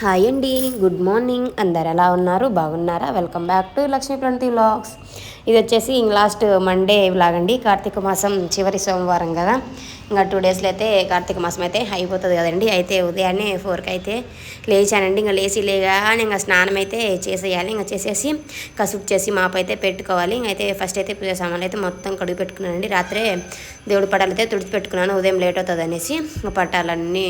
Hi అండి good morning. అందరు ఎలా ఉన్నారు? బాగున్నారా? వెల్కమ్ బ్యాక్ టు లక్ష్మీ ప్రంతి వ్లాగ్స్. ఇది వచ్చేసి లాస్ట్ మండే వ్లాగ్ అండి కార్తీక మాసం చివరి సోమవారం కదా. ఇంకా టూ డేస్లో అయితే కార్తీక మాసం అయితే అయిపోతుంది కదండి. అయితే ఉదయాన్నే ఫోర్కి అయితే లేచానండి. ఇంకా లేచి లేగానే ఇంకా స్నానం అయితే చేసేయాలి. ఇంకా చేసేసి కసుపు చేసి మాపైతే అయితే పెట్టుకోవాలి. అయితే ఫస్ట్ అయితే పూజ సామాన్లు అయితే మొత్తం కడుగు పెట్టుకున్నానండి. రాత్రే దేవుడి పటాలు అయితే తుడిచి పెట్టుకున్నాను. ఉదయం లేట్ అవుతుంది అనేసి పటాలన్నీ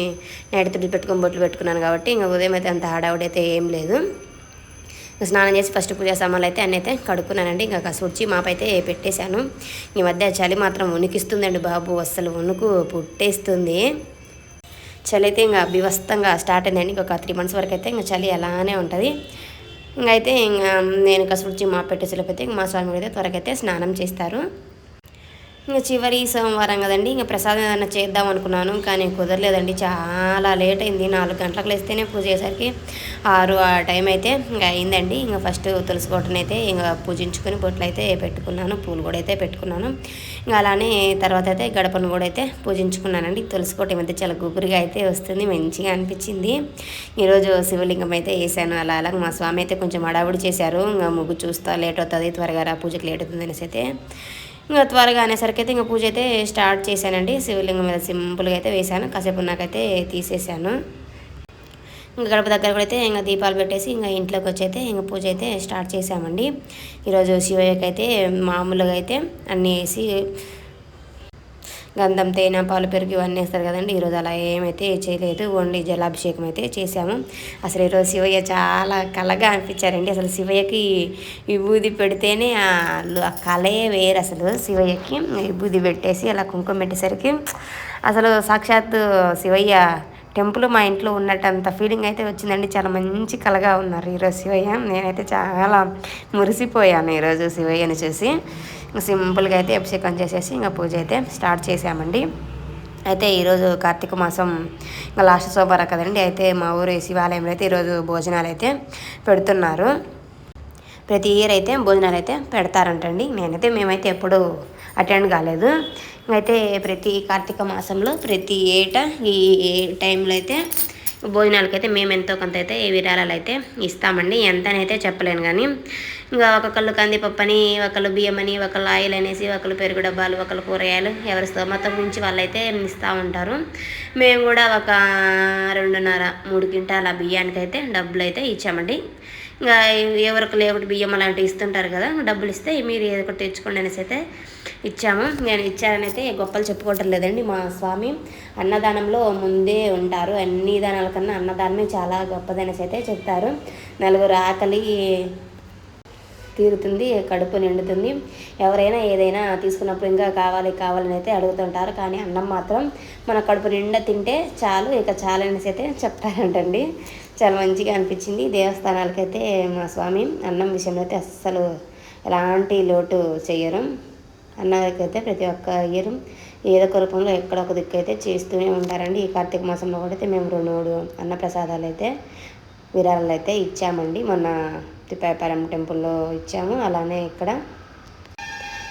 నైట్ తుడిచి పెట్టుకొని బొట్లు పెట్టుకున్నాను కాబట్టి ఇంకా ఉదయం అయితే అంత హడావుడైతే ఏం లేదు. స్నానం చేసి ఫస్ట్ పూజ సామాన్లు అయితే అన్నీ అయితే కడుక్కున్నానండి. ఇంకా కసుర్చి మాపైతే పెట్టేశాను. ఈ మధ్య చలి మాత్రం ఉనికిస్తుందండి బాబు. అస్సలు ఉనుకు పుట్టేస్తుంది. చలి అయితే ఇంకా బివస్తంగా స్టార్ట్ అయిందండి. ఇంకొక త్రీ మంత్స్ వరకు అయితే ఇంకా చలి అలానే ఉంటుంది. ఇంకైతే ఇంకా నేను కసుర్చి మా పెట్టేసేలోపైతే మా స్వామి అయితే త్వరగా అయితే స్నానం చేస్తారు. ఇంకా చివరి సోమవారం కదండి ఇంకా ప్రసాదం ఏదైనా చేద్దాం అనుకున్నాను కానీ కుదరలేదండి. చాలా లేట్ అయింది నాలుగు గంటలకు లేస్తేనే పూజ చేసరికి ఆరు ఆ టైం అయితే ఇంకా అయిందండి. ఇంకా ఫస్ట్ తులసి కోటను అయితే ఇంకా పూజించుకొని బొట్లు అయితే పెట్టుకున్నాను పూలు కూడా అయితే పెట్టుకున్నాను. ఇంకా అలానే తర్వాత అయితే గడపను కూడా అయితే పూజించుకున్నానండి. తులసి కోట చాలా గుబురుగా అయితే వస్తుంది మంచిగా అనిపించింది. ఈరోజు శివలింగం అయితే వేసాను అలా అలా మా స్వామి అయితే కొంచెం అడావుడి చేశారు. ఇంకా ముగ్గు చూస్తా లేట్ అవుతుంది త్వరగా రా పూజకి లేట్ అవుతుంది అనేసి అయితే ఇంకా త్వరగా అనేసరికి అయితే ఇంకా పూజ అయితే స్టార్ట్ చేశానండి. శివలింగం మీద సింపుల్గా అయితే వేశాను. కాసేపు నాకైతే తీసేసాను ఇంకా గడప దగ్గర కూడా అయితే ఇంకా దీపాలు పెట్టేసి ఇంకా ఇంట్లోకి వచ్చి అయితే ఇంకా పూజ అయితే స్టార్ట్ చేసామండి ఈరోజు శివయ్యకైతే మామూలుగా అయితే అన్నీ వేసి గంధం తేనె పాలు పెరుగు ఇవన్నీ వేస్తారు కదండి. ఈరోజు అలా ఏమైతే చేయలేదు. ఓన్లీ జలాభిషేకం అయితే చేసాము. అసలు ఈరోజు శివయ్య చాలా కళగా అనిపించారండి. అసలు శివయ్యకి విభూది పెడితేనే ఆ కళే వేరు అసలు. శివయ్యకి విభూది పెట్టేసి అలా కుంకుమ పెట్టేసరికి అసలు సాక్షాత్తు శివయ్య టెంపుల్ మా ఇంట్లో ఉన్నట్టంత ఫీలింగ్ అయితే వచ్చిందండి. చాలా మంచి కలగా ఉన్నారు ఈరోజు శివయ్య. నేనైతే చాలా మురిసిపోయాను ఈరోజు శివయ్యని చూసి. సింపుల్గా అయితే అభిషేకం చేసేసి ఇంకా పూజ అయితే స్టార్ట్ చేసామండి అయితే ఈరోజు కార్తీక మాసం ఇంకా లాస్ట్ సోమవారం కదండి. అయితే మా ఊరు శివాలయంలో అయితే ఈరోజు భోజనాలు అయితే పెడుతున్నారు. ప్రతి ఇయర్ అయితే భోజనాలు అయితే పెడతారంటండి. నేనైతే మేమైతే ఎప్పుడూ అటెండ్ కాలేదు. అయితే ప్రతి కార్తీక మాసంలో ప్రతి ఏటా ఈ టైంలో అయితే భోజనాలకైతే మేము ఎంతో కొంత అయితే విరాళాలు అయితే ఇస్తామండి. ఎంతనైతే చెప్పలేను కానీ ఇంకా ఒక్కొక్కళ్ళు కందిపప్పు అని ఒకళ్ళు బియ్యం అని ఒకళ్ళు ఆయిల్ అనేసి ఒకళ్ళు పెరుగు డబ్బాలు ఒకళ్ళు కూరగాయలు ఎవరి స్తోమతం నుంచి వాళ్ళైతే ఇస్తూ ఉంటారు. మేము కూడా ఒక రెండున్నర మూడు క్వింటాల బియ్యానికి అయితే డబ్బులు అయితే ఇచ్చామండి. ఇంకా ఎవరికి లేకపోతే బియ్యం అలాంటివి ఇస్తుంటారు కదా డబ్బులు ఇస్తే మీరు ఏదో ఒకటి తెచ్చుకోండి అనేసి అయితే ఇచ్చాము. నేను ఇచ్చారని అయితే గొప్పలు చెప్పుకోవటం లేదండి. మా స్వామి అన్నదానంలో ముందే ఉంటారు. అన్ని దానాల కన్నా అన్నదానమే చాలా గొప్పదనేసి అయితే చెప్తారు. నలుగురు ఆకలి తీరుతుంది కడుపు నిండుతుంది. ఎవరైనా ఏదైనా తీసుకున్నప్పుడు ఇంకా కావాలి కావాలని అయితే అడుగుతుంటారు. కానీ అన్నం మాత్రం మన కడుపు నిండా తింటే చాలు ఇక చాలనేసి అయితే చెప్తారంటండి. చాలా మంచిగా అనిపించింది. దేవస్థానాలకైతే మా స్వామి అన్నం విషయంలో అయితే అస్సలు ఎలాంటి లోటు చేయరు అన్నకైతే ప్రతి ఒక్క ఇయర్ ఏదో ఒక రూపంలో ఎక్కడ ఒక దిక్కు అయితే చేస్తూనే ఉంటారండి. ఈ కార్తీక మాసంలో కూడా అయితే మేము రెండు మూడు అన్నప్రసాదాలు అయితే విరాళాలు అయితే ఇచ్చామండి. మొన్న తిప్పాయపాలెం టెంపుల్లో ఇచ్చాము. అలానే ఇక్కడ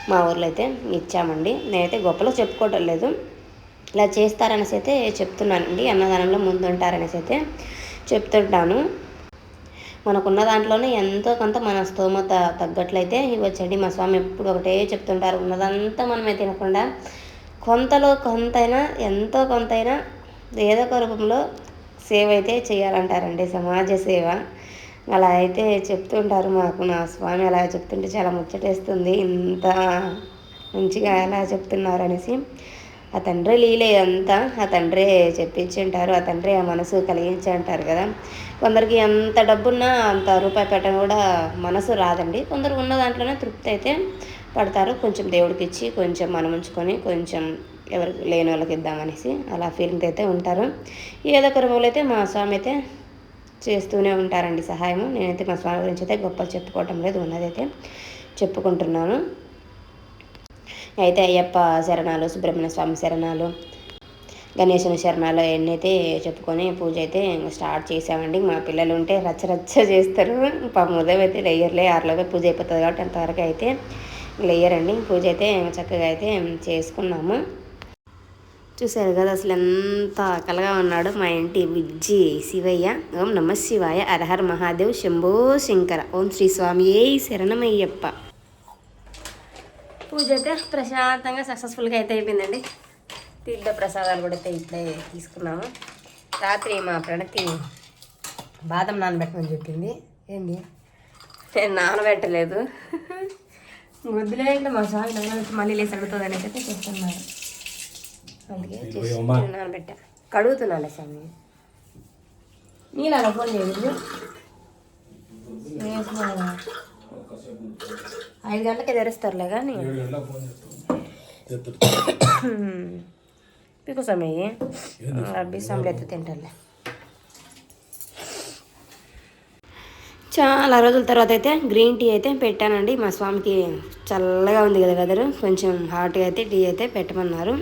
మా ఊర్లో అయితే ఇచ్చామండి. నేనైతే గొప్పలో చెప్పుకోవటం లేదు. ఇలా చేస్తారనేసి అయితే చెప్తున్నానండి. అన్నదానంలో ముందుంటారనేసి అయితే చెప్తుంటాను. మనకున్న దాంట్లోనే ఎంతో కొంత మన స్తోమత తగ్గట్లయితే ఇవ్వచ్చండి. మా స్వామి ఎప్పుడు ఒకటే చెప్తుంటారు. ఉన్నదంతా మనమే తినకుండా కొంతలో కొంతైనా ఎంతో కొంతైనా ఏదో ఒక రూపంలో సేవ అయితే చేయాలంటారండి. సమాజ సేవ. అలా అయితే చెప్తుంటారు మాకు. నా స్వామి అలా చెప్తుంటే చాలా ముచ్చటేస్తుంది. ఇంత మంచిగా ఎలా చెప్తున్నారు అనేసి ఆ తండ్రి లీలే అంతా ఆ తండ్రే చెప్పించి ఉంటారు ఆ తండ్రి ఆ మనసు కలిగించి అంటారు కదా. కొందరికి ఎంత డబ్బున్నా అంత రూపాయి పెట్టడం కూడా మనసు రాదండి. కొందరు ఉన్న దాంట్లోనే తృప్తి అయితే పడతారు. కొంచెం దేవుడికి ఇచ్చి కొంచెం మనం ఉంచుకొని కొంచెం ఎవరికి లేని వాళ్ళకి ఇద్దామనేసి అలా ఫీలింగ్ అయితే ఉంటారు. ఏదో ఒక రూపంలో అయితే మా స్వామి అయితే చేస్తూనే ఉంటారండి సహాయము. నేనైతే మా స్వామి గురించి అయితే గొప్ప చెప్పుకోవటం లేదు ఉన్నదైతే చెప్పుకుంటున్నాను. అయితే అయ్యప్ప శరణాలు సుబ్రహ్మణ్య స్వామి శరణాలు గణేశుని శరణాలు ఎన్నైతే చెప్పుకొని పూజ అయితే స్టార్ట్ చేసామండి మా పిల్లలు ఉంటే రచ్చ రచ్చ చేస్తారు. పాపం ఉదయం అయితే లేయర్లే ఆరులోగా పూజ అయిపోతుంది కాబట్టి అంతవరకు అయితే లేయర్ అండి పూజ అయితే చక్కగా అయితే చేసుకున్నాము. చూసారు కదా అసలు ఎంత కలగా ఉన్నాడు మా ఇంటి విజ్జి శివయ్య. ఓం నమ శివాయ. అరహర్ మహాదేవ్. శంభో శంకర. ఓం శ్రీ స్వామి ఏ శరణమయ్యప్ప. పూజ అయితే ప్రశాంతంగా సక్సెస్ఫుల్గా అయితే అయిపోయిందండి. తీర్థ ప్రసాదాలు కూడా అయితే ఇప్పుడే తీసుకున్నాము. రాత్రి మా ప్రణతి బాదం నానబెట్టమని చెప్పింది. ఏంది? నేను నానబెట్టలేదు. వద్దులేంటే మా స్వామి నానబెట్టి మళ్ళీ లేసి అడుగుతుంది అనేసి అయితే చెప్తున్నారు. అందుకే నానబెట్టా. కడుగుతున్నాలే స్వామి. నీళ్ళు అలా ఫోన్ చేయదు ఐదు గంటలకి తెరుస్తారులే కానీ. పీకు స్వామి. బిస్సాంలు ఎత్తు తింటారులే. చాలా రోజుల తర్వాత అయితే గ్రీన్ టీ అయితే పెట్టానండి. మా స్వామికి చల్లగా ఉంది కదా వెదరు. కొంచెం హాట్గా అయితే టీ అయితే పెట్టమన్నారు.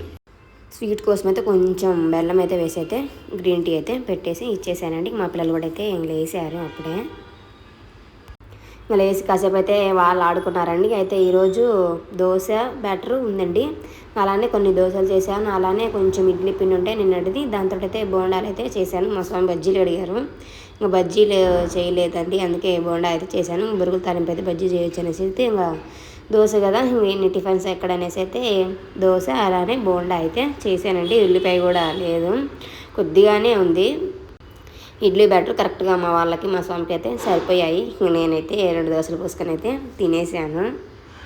స్వీట్ కోసం అయితే కొంచెం బెల్లం అయితే వేసి అయితే గ్రీన్ టీ అయితే పెట్టేసి ఇచ్చేసానండి. మా పిల్లలు కూడా అయితే లేసారు అప్పుడే. ఇంకా లేచి కాసేపు అయితే వాళ్ళు ఆడుకున్నారండి. అయితే ఈరోజు దోశ బ్యాటర్ ఉందండి. అలానే కొన్ని దోశలు చేశాను. అలానే కొంచెం ఇడ్లీ పిండి ఉంటే నిన్నటిది. దాంతో అయితే బోండాలు అయితే చేశాను. మా స్వామి బజ్జీలు అడిగారు. ఇంకా బజ్జీలు చేయలేదండి. అందుకే బోండా అయితే చేశాను. బురుగులు తాలింపు అయితే బజ్జీ చేయొచ్చు అనేసి అయితే ఇంకా దోశ కదా ఎన్ని టిఫిన్స్ ఎక్కడ అనేసి అయితే దోశ అలానే బోండా అయితే చేశానండి. ఉల్లిపాయ కూడా లేదు కొద్దిగానే ఉంది. ఇడ్లీ బ్యాటర్ కరెక్ట్గా మా వాళ్ళకి మా స్వామికి అయితే సరిపోయాయి. ఇంక నేనైతే రెండు దోశలు పోసుకొని అయితే తినేసాను.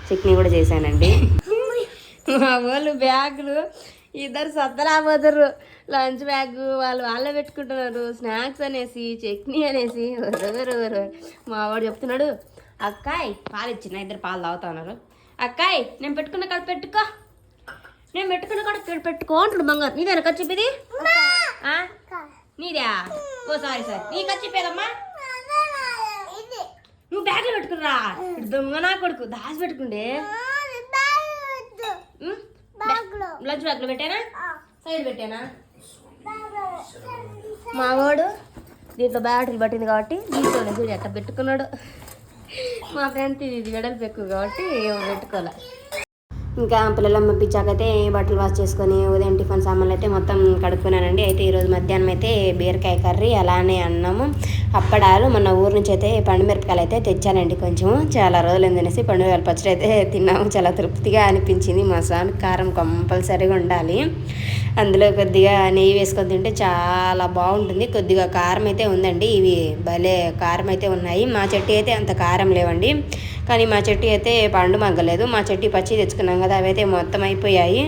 చట్నీ కూడా చేశానండి. మా వాళ్ళు బ్యాగులు ఇద్దరు సత్తరాపోతారు లంచ్ బ్యాగ్ వాళ్ళు వాళ్ళే పెట్టుకుంటున్నారు. స్నాక్స్ అనేసి చట్నీ అనేసి. ఒరొరొరొర. మా వాడు చెప్తున్నాడు అక్కాయ్ పాలు ఇచ్చిన ఇద్దరు పాలు తాగుతా ఉన్నారు. అక్కాయ్ నేను పెట్టుకున్న కాడ పెట్టుకో. నేను పెట్టుకున్న కాడ పెట్టుకో అంటాడు బంగారు. నీదేనా ఖర్చు ఆ? నీదా ఓ సారీ సార్. నీ ఖర్చు చెప్పేదమ్మా నువ్వు బ్యాగ్లో పెట్టుకురా దొంగ నా కొడుకు. దాచి పెట్టుకుండే? లంచ్ బ్యాగ్లో పెట్టానా? సైడ్ పెట్టానా? మా వాడు దీంట్లో బ్యాటరీలు పట్టింది కాబట్టి దీంట్లో చూడు ఎట్ట పెట్టుకున్నాడు. మా ఫ్రెండ్ ఇది వెడల్పు ఎక్కువ కాబట్టి ఏమో పెట్టుకోవాలి ఇంకా పిల్లలు పంపించాకైతే బట్టలు వాష్ చేసుకొని ఉదయం టిఫిన్ సామాన్లు అయితే మొత్తం కడుక్కున్నానండి. అయితే ఈరోజు మధ్యాహ్నం అయితే బీరకాయ కర్రీ అలానే అన్నము. అప్పడాలు మన ఊరు నుంచి అయితే పండుమిరపకాయలు అయితే తెచ్చానండి కొంచెం చాలా రోజులు ఏందనేసి పండుమిరపకాయల పచ్చడి అయితే తిన్నాము. చాలా తృప్తిగా అనిపించింది. మా స్వామి కారం కంపల్సరీగా ఉండాలి. అందులో కొద్దిగా నెయ్యి వేసుకొని తింటే చాలా బాగుంటుంది. కొద్దిగా కారం అయితే ఉందండి. ఇవి భలే కారం అయితే ఉన్నాయి. మా చెట్టు అయితే అంత కారం లేవండి. కానీ మా చెట్టు అయితే పండు మగ్గలేదు. మా చెట్టు పచ్చి తెచ్చుకున్నాం కదా అవి అయితే మొత్తం అయిపోయాయి.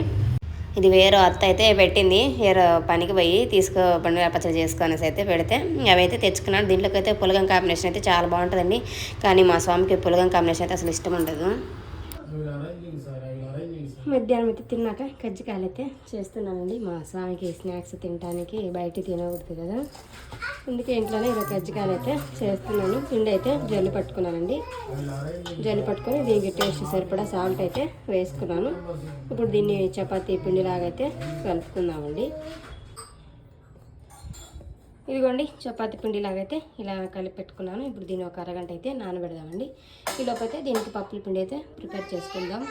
ఇది వేరే అత్త అయితే పెట్టింది. వేరే పనికి పోయి తీసుకో పండుగ పచ్చడి చేసుకునేసి అయితే పెడితే అవైతే తెచ్చుకున్నాను. దీంట్లోకి అయితే పులగం కాంబినేషన్ అయితే చాలా బాగుంటుందండి. కానీ మా స్వామికి పులగం కాంబినేషన్ అయితే అసలు ఇష్టం ఉండదు. మధ్యాహ్నం అయితే తిన్నాక కజ్జికాయలు అయితే చేస్తున్నానండి. మా స్వామికి స్నాక్స్ తినడానికి బయట తినకూడదు కదా. అందుకే ఇంట్లోనే ఇలా కజ్జికాయలు అయితే చేస్తున్నాను. పిండి అయితే జల్లి పట్టుకున్నానండి. జల్లి పట్టుకొని దీనికి టేస్ట్ సరిపడా సాల్ట్ అయితే వేసుకున్నాను. ఇప్పుడు దీన్ని చపాతీ పిండిలాగైతే కలుపుకుందామండి. ఇదిగోండి చపాతి పిండిలాగైతే ఇలా కలిపి పెట్టుకున్నాను. ఇప్పుడు దీన్ని ఒక అరగంట అయితే నానబెడదామండి. ఈ దీనికి పప్పుల పిండి అయితే ప్రిపేర్ చేసుకుందాం.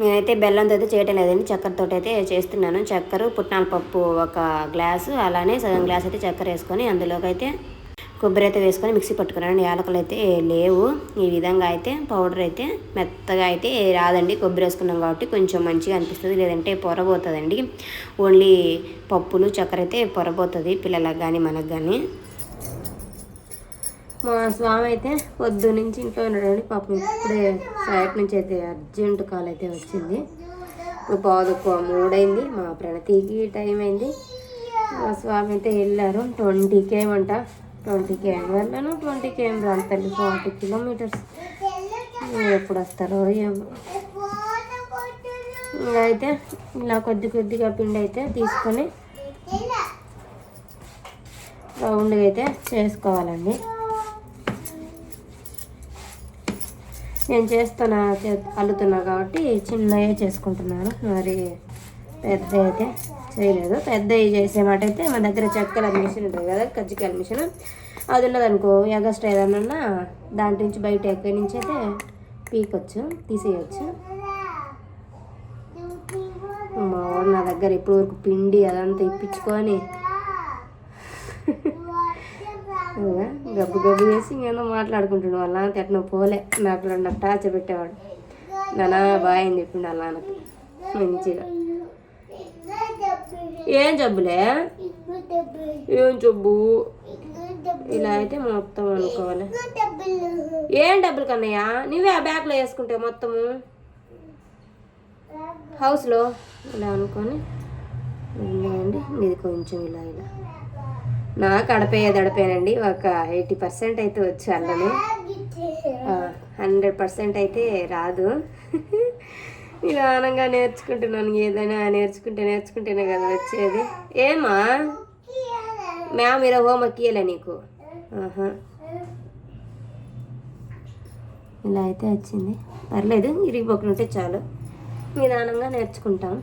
నేనైతే బెల్లంతో అయితే చేయటం లేదండి చక్కెరతో అయితే చేస్తున్నాను. చక్కెర పుట్నాల పప్పు ఒక గ్లాసు అలానే సగం గ్లాస్ అయితే చక్కెర వేసుకొని అందులోకి అయితే కొబ్బరి అయితే వేసుకొని మిక్సీ పట్టుకున్నాను యాలకులు అయితే లేవు. ఈ విధంగా అయితే పౌడర్ అయితే మెత్తగా అయితే రాదండి. కొబ్బరి వేసుకున్నాం కాబట్టి కొంచెం మంచిగా అనిపిస్తుంది. లేదంటే పొరబోతుందండి. ఓన్లీ పప్పులు చక్కెర అయితే పొరబోతుంది పిల్లలకు కానీ మనకు కానీ మా స్వామి అయితే పొద్దు నుంచి ఇంట్లో ఉన్నాడండి పాపం ఇప్పుడే సైట్ నుంచి అయితే అర్జెంట్ కాల్ అయితే వచ్చింది. ఇప్పుడు పాదుకో మూడైంది మా ప్రణతికి టైం అయింది. మా స్వామి అయితే వెళ్ళారు. ట్వంటీ కేమ్ అంట ట్వంటీ కేమ్ వెళ్ళాను? ట్వంటీ కేఎం రాను తల్లి. Forty kilometres. ఎప్పుడు వస్తారో ఏమో. అయితే ఇలా కొద్ది కొద్దిగా పిండి అయితే తీసుకొని రౌండ్గా అయితే చేసుకోవాలండి. నేను చేస్తున్నా అల్లుతున్నా కాబట్టి చిన్నగా చేసుకుంటున్నాను. మరి పెద్ద అయితే చేయలేదు. పెద్ద చేసే మా మన దగ్గర చెక్కల మిషన్ ఉంటుంది కదా కజ్జికాయల మిషన్. అది ఉన్నదనుకో ఎగస్ట్ ఏదన్నా దాంట్ నుంచి బయట ఎక్కడి నుంచి అయితే పీకొచ్చు తీసేయచ్చు. మా వాడు నా దగ్గర ఇప్పుడు వరకు పిండి అదంతా ఇప్పించుకొని గబ్బు గబ్బు చేసి ఇంకేదో మాట్లాడుకుంటుండు. వాళ్ళ నాన్న ఎట్నో పోలే. నాకు రెండు టార్చ పెట్టేవాడు. నానా బాయ్ అని చెప్పిండు వాళ్ళ నాకు మంచిగా. ఏం జబ్బులే? ఏం జబ్బు? ఇలా అయితే మొత్తం అనుకోవాలి. ఏం డబ్బులు కన్నయ్యా? నువ్వే ఆ బ్యాగ్లో వేసుకుంటే మొత్తము? హౌస్లో? ఇలా అనుకొని. అండి ఇది కొంచెం ఇలా ఇలా. నాకు అడపేది అడపేనండి ఒక ఎయిటీ పర్సెంట్ అయితే వచ్చు అల్లను హండ్రెడ్ పర్సెంట్ అయితే రాదు. నిదానంగా నేర్చుకుంటున్నాను. ఏదైనా నేర్చుకుంటే నేర్చుకుంటేనే కదా వచ్చేది. ఏమా? మ్యామ్ ఈరోజు హోంవర్క్ ఇయ్యలే నీకు. ఆహా. ఇలా అయితే వచ్చింది. పర్లేదు ఇరిగిపోకుండా ఉంటే చాలు. నిదానంగా నేర్చుకుంటాం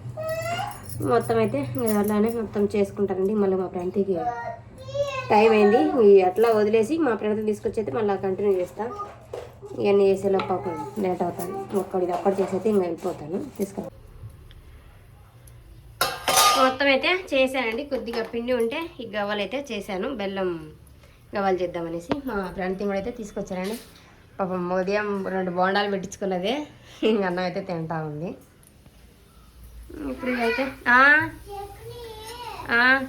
మొత్తం అయితే అలానే మొత్తం చేసుకుంటానండి. మళ్ళీ మా ఫ్రెండ్కి టైం అయింది. అట్లా వదిలేసి మా ఫ్రెండ్ తీసుకొచ్చి అయితే మళ్ళీ కంటిన్యూ చేస్తాం. ఇవన్నీ చేసేలో పాపం లేట్ అవుతాను. ఒక్కడిది ఒక్కటి చేసైతే ఇంకా వెళ్ళిపోతాను తీసుకురా. మొత్తం అయితే చేశానండి. కొద్దిగా పిండి ఉంటే ఈ గవ్వలు అయితే చేశాను. బెల్లం గవ్వలు చేద్దామనేసి మా ఫ్రెండ్ కూడా అయితే తీసుకొచ్చారండి. పాపం ఉదయం రెండు బోండాలు పెట్టించుకున్నదే. ఇంక అన్నం అయితే తింటా ఉంది. ఇప్పుడు అయితే ఆ, ఆ, ఆ, ఆ.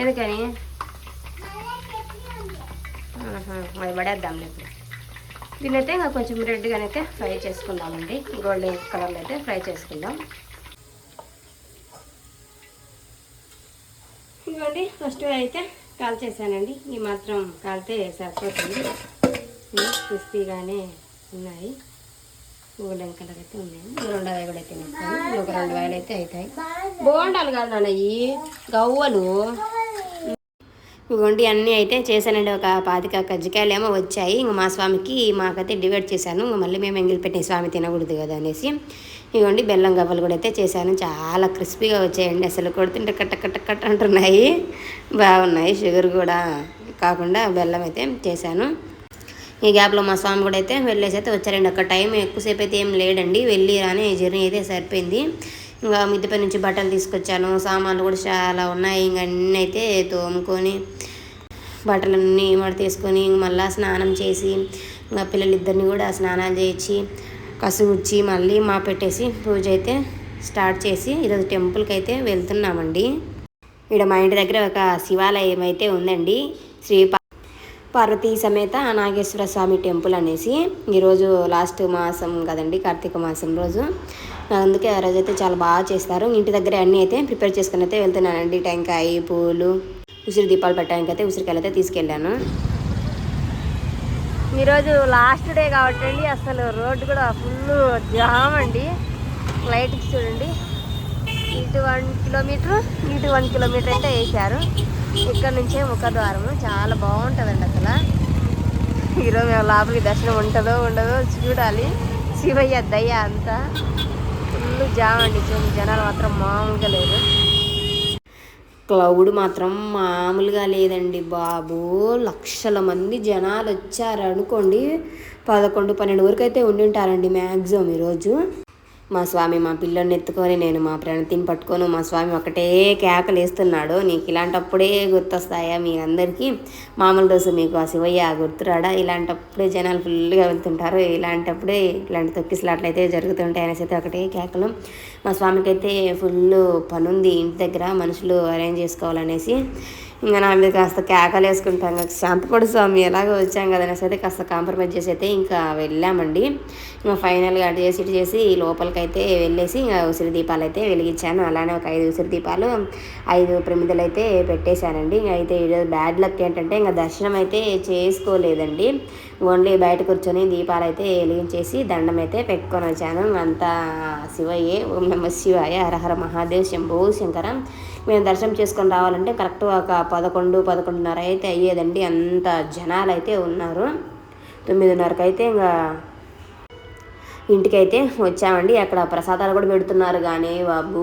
ఎందుకని? అది పడేద్దాంలే ఇప్పుడు. దీన్నైతే ఇంకా కొంచెం రెడ్గానైతే ఫ్రై చేసుకుందామండి. గోల్డెన్ కలర్లో అయితే ఫ్రై చేసుకుందాం. ఇదిగోండి ఫస్ట్ అయితే కాల్ చేశానండి ఈ మాత్రం కాలితే సరిపోతుంది. క్రిస్పీగానే ఉన్నాయి. గోల్డెన్ కలర్ అయితే ఉన్నాయి. రెండు అవి కూడా అయితే వేస్తాను ఒక రెండు వేలు అయితే అవుతాయి. బోండాలు కాదు నాన్న గవ్వలు. ఇవ్వండి అన్నీ అయితే చేశానండి. ఒక పాతిక కజ్జికాయలు ఏమో వచ్చాయి. ఇంక మా స్వామికి మాకైతే డివైడ్ చేశాను. ఇంక మళ్ళీ మేము ఎంగిలి పెట్టిన స్వామి తినకూడదు కదా అనేసి. ఇవ్వండి బెల్లం గవ్వలు కూడా అయితే చేశాను. చాలా క్రిస్పీగా వచ్చాయండి. అసలు కొడుతుంటే కట్ట కట్ట కట్ట అంటున్నాయి. బాగున్నాయి. షుగర్ కూడా కాకుండా బెల్లం అయితే చేశాను. ఈ గ్యాప్లో మా స్వామి కూడా అయితే వెళ్ళేసి అయితే వచ్చారండి. అక్కడ టైం ఎక్కువసేపు అయితే ఏం లేడండి వెళ్ళి రాని జర్నీ అయితే సరిపోయింది. ఇంకా మిద్దెపై నుంచి బట్టలు తీసుకొచ్చాను. సామాన్లు కూడా చాలా ఉన్నాయి. ఇంక అన్నీ అయితే తోముకొని బట్టలన్నీ మడ తీసుకొని మళ్ళీ స్నానం చేసి ఇంకా పిల్లలిద్దరిని కూడా స్నానాలు చేయించి కసుగుచ్చి మళ్ళీ మా పెట్టేసి పూజ అయితే స్టార్ట్ చేసి ఈరోజు టెంపుల్కి అయితే వెళ్తున్నామండి. ఇక్కడ మా ఇంటి దగ్గర ఒక శివాలయం అయితే ఉందండి. శ్రీ పార్వతీ సమేత నాగేశ్వర స్వామి టెంపుల్ అనేసి ఈరోజు లాస్ట్ మాసం కదండి కార్తీక మాసం రోజు. అందుకే ఆ రోజు అయితే చాలా బాగా చేస్తారు. ఇంటి దగ్గర అన్నీ అయితే ప్రిపేర్ చేసుకుని అయితే వెళ్తున్నానండి. టెంకాయ పూలు ఉసిరి దీపాలు పెట్టడానికి అయితే ఉసిరికాయలు అయితే తీసుకెళ్ళాను. ఈరోజు లాస్ట్ డే కాబట్టి అండి అసలు రోడ్డు కూడా ఫుల్ జామ్ అండి. లైట్కి చూడండి. ఇటు వన్ కిలోమీటర్ ఇటు వన్ కిలోమీటర్ అయితే వేశారు. ఇక్కడ నుంచే ముఖద్వారము. చాలా బాగుంటుందండి అసలు. ఈరోజు మేము లోపలికి దర్శనం ఉంటుందో ఉండదో చూడాలి. శివయ్య దయ్య అంతా. ఫుల్ జామ్ అండి. చూడండి జనాలు మాత్రం మామూలుగా లేదు క్లౌడ్ మాత్రం మామూలుగా లేదండి బాబు. లక్షల మంది జనాలు వచ్చారు అనుకోండి పదకొండు పన్నెండు వరకు అయితే ఉండి ఉంటారండి మ్యాక్సిమం ఈరోజు. మా స్వామి మా పిల్లని ఎత్తుకొని నేను మా ప్రణతిని పట్టుకొని మా స్వామి ఒకటే కేకలు వేస్తున్నాడు. నీకు ఇలాంటప్పుడే గుర్తొస్తాయా? మీ అందరికీ మామూలు రోజు మీకు ఆ శివయ్య గుర్తురాడా? ఇలాంటప్పుడే జనాలు ఫుల్గా వెళ్తుంటారు. ఇలాంటప్పుడే ఇలాంటి తొక్కిసలాట్లు అయితే జరుగుతుంటాయి అనేసి అయితే ఒకటే కేకలు. మా స్వామికి అయితే ఫుల్ పనుంది ఇంటి దగ్గర. మనుషులు అరేంజ్ చేసుకోవాలనేసి ఇంకా నా మీద కాస్త కేకలు వేసుకుంటాం ఇంకా శాంతపడు స్వామి ఎలాగో వచ్చాం కదా అనేసి అయితే కాస్త కాంప్రమైజ్ చేసి అయితే ఇంకా వెళ్ళామండి. ఇంకా ఫైనల్గా అటు చేసి ఇటు చేసి లోపలికి అయితే వెళ్ళేసి ఇంకా ఉసిరి దీపాలు అయితే వెలిగించాను. అలానే ఒక ఐదు ఉసిరి దీపాలు ఐదు ప్రమిదలు అయితే పెట్టేశానండి. ఇంకా అయితే ఈరోజు బ్యాడ్ లక్ ఏంటంటే ఇంకా దర్శనం అయితే చేసుకోలేదండి. ఓన్లీ బయట కూర్చొని దీపాలు అయితే వెలిగించేసి దండం అయితే పెట్టుకొని వచ్చాను. అంతా శివయ్యే. ఓం నమ శివాయ. హరహర మహాదేవ్ శంభో శంకరం. మేము దర్శనం చేసుకొని రావాలంటే కరెక్ట్ ఒక పదకొండు పదకొండున్నర అయితే అయ్యేదండి. అంత జనాలు అయితే ఉన్నారు. తొమ్మిదిన్నరకు అయితే ఇంకా ఇంటికైతే వచ్చామండి. అక్కడ ప్రసాదాలు కూడా పెడుతున్నారు. కానీ బాబు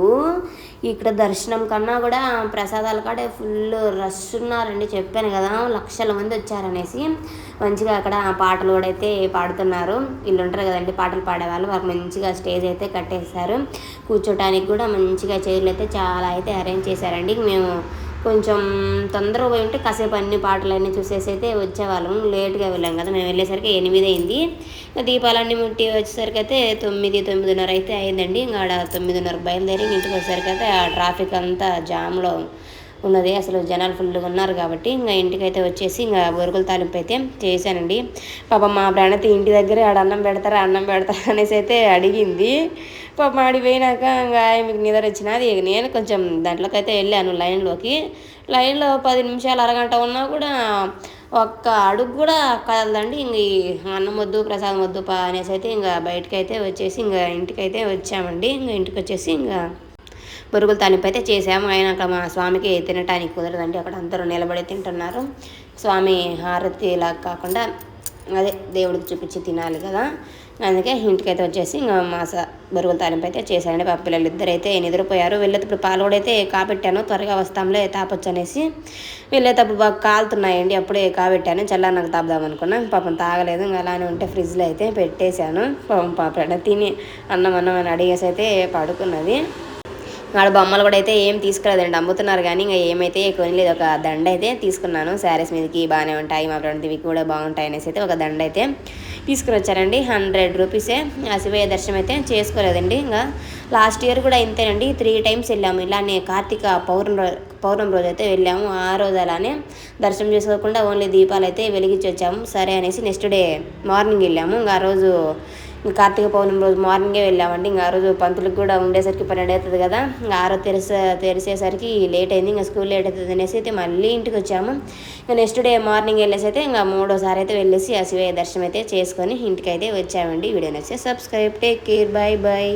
ఇక్కడ దర్శనం కన్నా కూడా ప్రసాదాల కాడే ఫుల్ రష్ ఉన్నారండి. చెప్పాను కదా లక్షల మంది వచ్చారనేసి మంచిగా అక్కడ పాటలు కూడా అయితే పాడుతున్నారు. వీళ్ళు ఉంటారు కదండి పాటలు పాడేవాళ్ళు. వారు మంచిగా స్టేజ్ అయితే కట్టేశారు. కూర్చోటానికి కూడా మంచిగా చైర్లు అయితే చాలా అయితే అరేంజ్ చేశారండి. మేము కొంచెం తొందరగా పోయి ఉంటే కాసేపు అన్ని పాటలన్నీ చూసేసి అయితే వచ్చేవాళ్ళం. లేట్గా వెళ్ళాం కదా మేము వెళ్ళేసరికి ఎనిమిది అయింది. దీపాలన్నీ ముట్టి వచ్చేసరికి అయితే తొమ్మిది తొమ్మిదిన్నర అయితే అయిందండి. ఇంకా ఆడ తొమ్మిదిన్నర బయలుదేరి ఇంటికి వచ్చేసరికి అయితే ఆ ట్రాఫిక్ అంతా జామ్లో ఉన్నది. అసలు జనాలు ఫుల్గా ఉన్నారు కాబట్టి ఇంకా ఇంటికైతే వచ్చేసి ఇంకా బొరుగుల తాలింపు అయితే చేశానండి. పాప మా ప్రణతి ఇంటి దగ్గరే ఆడ అన్నం పెడతారా అన్నం పెడతారా అనేసి అయితే అడిగింది. పాప ఆడిపోయినాక ఇంకా మీకు నిద్ర వచ్చినది నేను కొంచెం దాంట్లోకి అయితే వెళ్ళాను లైన్లోకి. లైన్లో పది నిమిషాలు అరగంట ఉన్నా కూడా ఒక్క అడుగు కూడా కదలదండి. ఇంక ఈ అన్నం వద్దు ప్రసాదం వద్దు పా అనేసి అయితే ఇంకా బయటకైతే అయితే వచ్చేసి ఇంకా ఇంటికైతే వచ్చామండి. ఇంకా ఇంటికి వచ్చేసి ఇంకా బొరుగుల తాలింపు అయితే చేసాము ఆయన అక్కడ మా స్వామికి తినటానికి కుదరదండి. అక్కడ అందరూ నిలబడి తింటున్నారు. స్వామి హారతి ఇలా కాకుండా అదే దేవుడికి చూపించి తినాలి కదా. అందుకే ఇంటికైతే వచ్చేసి ఇంకా మాస స తాలింపు అయితే చేశానండి పాప పిల్లలు ఇద్దరు అయితే నిద్రపోయారు. వెళ్ళేటప్పుడు పాలు కూడా అయితే కాబెట్టాను. త్వరగా వస్తాంలే తాపొచ్చు అనేసి వెళ్ళేటప్పుడు బాగా కాలుతున్నాయండి. అప్పుడే కాబెట్టాను. చల్లా నాకు తాపుదాం అనుకున్నా. పాపం తాగలేదు. ఇంకా అలానే ఉంటే ఫ్రిడ్జ్లో అయితే పెట్టేశాను. పాపం పాప తిని అన్నం అన్నం అని అడిగేసి అయితే పడుకున్నది. ఆడ బొమ్మలు కూడా అయితే ఏం తీసుకురాదండి అమ్ముతున్నారు కానీ ఇంకా ఏమైతే కొనలేదు. ఒక దండ అయితే తీసుకున్నాను. శారీస్ మీదకి బాగానే ఉంటాయి మా ఫ్రెండ్ ఇవి కూడా బాగుంటాయి అనేసి అయితే ఒక దండ అయితే తీసుకుని వచ్చారండి హండ్రెడ్ రూపీసే ఆ శివయ్య దర్శనం అయితే చేసుకోలేదండి. ఇంకా లాస్ట్ ఇయర్ కూడా ఇంతేనండి. త్రీ టైమ్స్ వెళ్ళాము. ఇలానే కార్తీక పౌర్ణమి రోజు పౌర్ణమి రోజు అయితే వెళ్ళాము. ఆ రోజు అలానే దర్శనం చేసుకోకుండా ఓన్లీ దీపాలు అయితే వెలిగించి వచ్చాము. సరే అనేసి నెక్స్ట్ డే మార్నింగ్ వెళ్ళాము. ఇంకా ఆ రోజు కార్తీక పౌర్ణమి రోజు మార్నింగే వెళ్ళామండి. ఇంకా ఆ రోజు పంతులకు కూడా ఉండేసరికి పన్నెండు అవుతుంది కదా. ఇంకా ఆరో తెరిసే తెరిసేసరికి లేట్ అయింది. ఇంకా స్కూల్ లేట్ అవుతుంది అనేసి అయితే మళ్ళీ ఇంటికి వచ్చాము. ఇంకా నెక్స్ట్ డే మార్నింగ్ వెళ్ళేసి అయితే ఇంకా మూడోసారి అయితే వెళ్ళేసి ఆ శివయ్య దర్శనం అయితే చేసుకొని ఇంటికి అయితే వచ్చామండి వీడియో నచ్చితే subscribe take care bye bye.